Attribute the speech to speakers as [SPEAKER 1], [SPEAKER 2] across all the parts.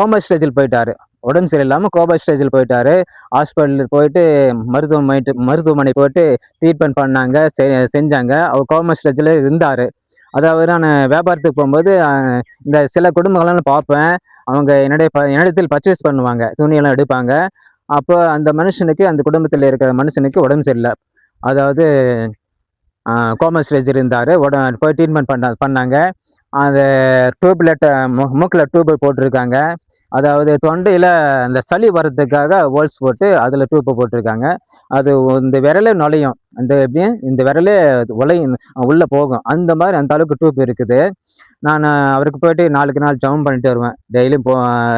[SPEAKER 1] Coma ஸ்டேஜில் போயிட்டாரு. உடம்பு சரியில்லாமல் கோபா ஸ்டேஜில் போயிட்டாரு. ஹாஸ்பிட்டலில் போயிட்டு மருத்துவமனை மருத்துவமனை போயிட்டு ட்ரீட்மெண்ட் பண்ணாங்க செ- செஞ்சாங்க. அவர் கோமா ஸ்டேஜில் இருந்தார். அதாவது நான் வியாபாரத்துக்கு போகும்போது இந்த சில குடும்பங்கள்லாம் பார்ப்பேன். அவங்க என்னுடைய ப என்னிடத்தில் பர்ச்சேஸ் பண்ணுவாங்க. துணியெல்லாம் எடுப்பாங்க. அப்போ அந்த மனுஷனுக்கு அந்த குடும்பத்தில் இருக்கிற மனுஷனுக்கு உடம்பு சரியில்லை. அதாவது கோமா ஸ்டேஜ் இருந்தார். உட போய் ட்ரீட்மெண்ட் பண்ண பண்ணாங்க. அந்த டியூப்லெட்டை மு மூக்கில் டியூப் போட்டிருக்காங்க. அதாவது தொண்டையில் அந்த சளி வர்றதுக்காக ஹோல்ஸ் போட்டு அதில் டியூப்பை போட்டிருக்காங்க. அது இந்த விரலே நுழையும். அந்த எப்படியும் இந்த விரலே உலையும் உள்ளே போகும். அந்த மாதிரி அந்த அளவுக்கு டியூப் இருக்குது. நான் அவருக்கு போயிட்டு நாளுக்கு நாள் ஜெபம் பண்ணிட்டு வருவேன். டெய்லியும் போ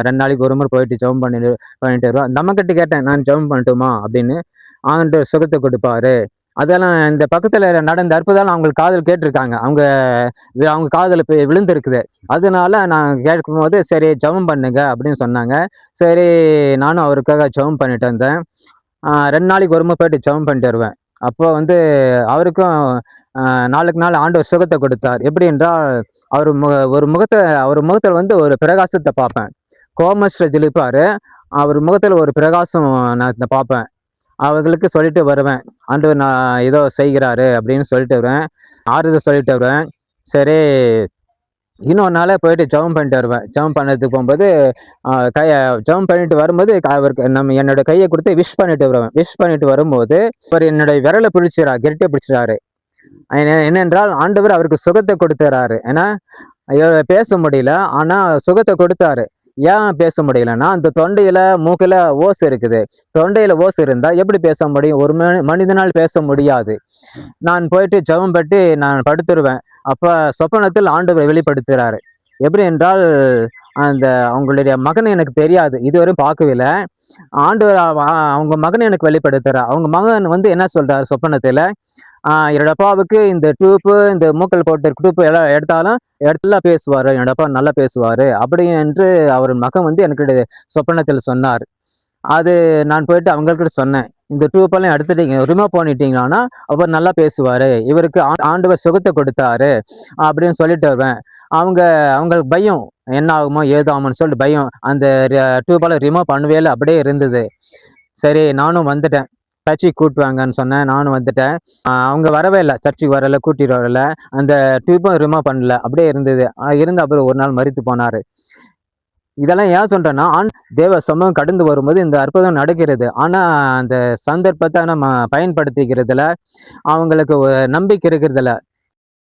[SPEAKER 1] ரெண்டு நாளைக்கு ஒரு முறை போயிட்டு ஜெபம் பண்ணிட்டு பண்ணிட்டு வருவேன். நம்மக்கிட்ட கேட்டேன் நான் ஜெபம் பண்ணட்டுமா? அப்படின்னு. ஆண்டு சுகத்தை கொடுப்பாரு. அதெல்லாம் இந்த பக்கத்தில் நடந்த அற்புதம் அவங்களுக்கு காதல் கேட்டிருக்காங்க. அவங்க இது அவங்க காதல் இப்போ விழுந்திருக்குது. அதனால நான் கேட்கும்போது சரி ஜெபம் பண்ணுங்க அப்படின்னு சொன்னாங்க. சரி நானும் அவருக்காக ஜெபம் பண்ணிட்டு வந்தேன். ரெண்டு நாளைக்கு ஒரு முறை போயிட்டு ஜெபம் பண்ணிட்டு வருவேன். அப்போ வந்து அவருக்கும் நாளுக்கு நாள் ஆண்டவர் சுகத்தை கொடுத்தார். எப்படி என்றால் அவர் முக ஒரு முகத்தை அவர் முகத்தில் வந்து ஒரு பிரகாசத்தை பார்ப்பேன். கோமஸ்டர் ஜெலிப்பார். அவர் முகத்தில் ஒரு பிரகாசம் நான் இதை பார்ப்பேன். அவர்களுக்கு சொல்லிட்டு வருவேன். ஆண்டவர் நான் ஏதோ செய்கிறாரு அப்படின்னு சொல்லிட்டு வருவேன். ஆறுதல் சொல்லிட்டு வருவேன். சரி இன்னொரு நாளே போயிட்டு ஜெபம் பண்ணிட்டு வருவேன். ஜெபம் பண்ணதுக்கு போகும்போது கையை ஜவம் பண்ணிட்டு வரும்போது அவருக்கு நம்ம என்னோட கையை கொடுத்து விஷ் பண்ணிட்டு வருவேன். விஷ் பண்ணிட்டு வரும்போது அவர் என்னுடைய விரலை பிடிச்சிடா கெட்டியை பிடிச்சிடாரு என்னென்றால் ஆண்டவர் அவருக்கு சுகத்தை கொடுத்துறாரு. ஏன்னா பேச முடியல ஆனால் சுகத்தை கொடுத்தாரு. ஏன் பேச முடியலன்னா அந்த தொண்டையில மூக்கில் ஓசு இருக்குது. தொண்டையில ஓசு இருந்தா எப்படி பேச முடியும்? ஒரு மனி மனிதனால் பேச முடியாது. நான் போயிட்டு ஜெபம் பட்டு நான் படுத்துருவேன். அப்ப சொப்பனத்தில் ஆண்டவர் வெளிப்படுத்துறாரு. எப்படி என்றால் அந்த அவங்களுடைய மகன் எனக்கு தெரியாது. இதுவரையும் பார்க்கவில்லை. ஆண்டவர் அவங்க மகன் எனக்கு வெளிப்படுத்துகிறார் அவங்க மகன் வந்து என்ன சொல்றாரு சொப்பனத்தில்? என்னோட அப்பாவுக்கு இந்த டியூப்பு இந்த மூக்கல் போட்ட டூப்பு எல்லாம் எடுத்தாலும் இடத்துல பேசுவார் என்னோட அப்பா நல்லா பேசுவார். அப்படி என்று அவர் மகன் வந்து எனக்கு சொப்பனத்தில் சொன்னார். அது நான் போயிட்டு அவங்கக்கிட்ட சொன்னேன். இந்த டூப்பெல்லாம் எடுத்துட்டீங்க ரிமூவ் பண்ணிட்டீங்கன்னா அவர் நல்லா பேசுவார். இவருக்கு ஆ- ஆண்டவர் சுகத்தை கொடுத்தாரு அப்படின்னு சொல்லிட்டு வருவேன். அவங்க அவங்களுக்கு பயம் என்ன ஆகுமோ ஏதாகுமோன்னு சொல்லிட்டு பயம். அந்த டியூப்பெல்லாம் ரிமூவ் பண்ணவே இல்லை அப்படியே இருந்தது. சரி நானும் வந்துட்டேன். சர்ச்சுக்கு கூட்டுவாங்கன்னு சொன்னேன். நானும் வந்துட்டேன். அவங்க வரவே இல்லை. சர்ச்சுக்கு வரல கூட்டிட்டு வரல. அந்த டியூப்பும் ரிமூவ் பண்ணல. அப்படியே இருந்தது. ஆஹ் இருந்து அப்புறம் ஒரு நாள் மறித்து போனார். இதெல்லாம் ஏன் சொல்கிறேன்னா ஆண் தேவ சமூகம் கடந்து வரும்போது இந்த அற்புதம் நடக்கிறது. ஆனால் அந்த சந்தர்ப்பத்தை நம்ம பயன்படுத்திக்கிறதுல அவங்களுக்கு நம்பிக்கை இருக்கிறதுல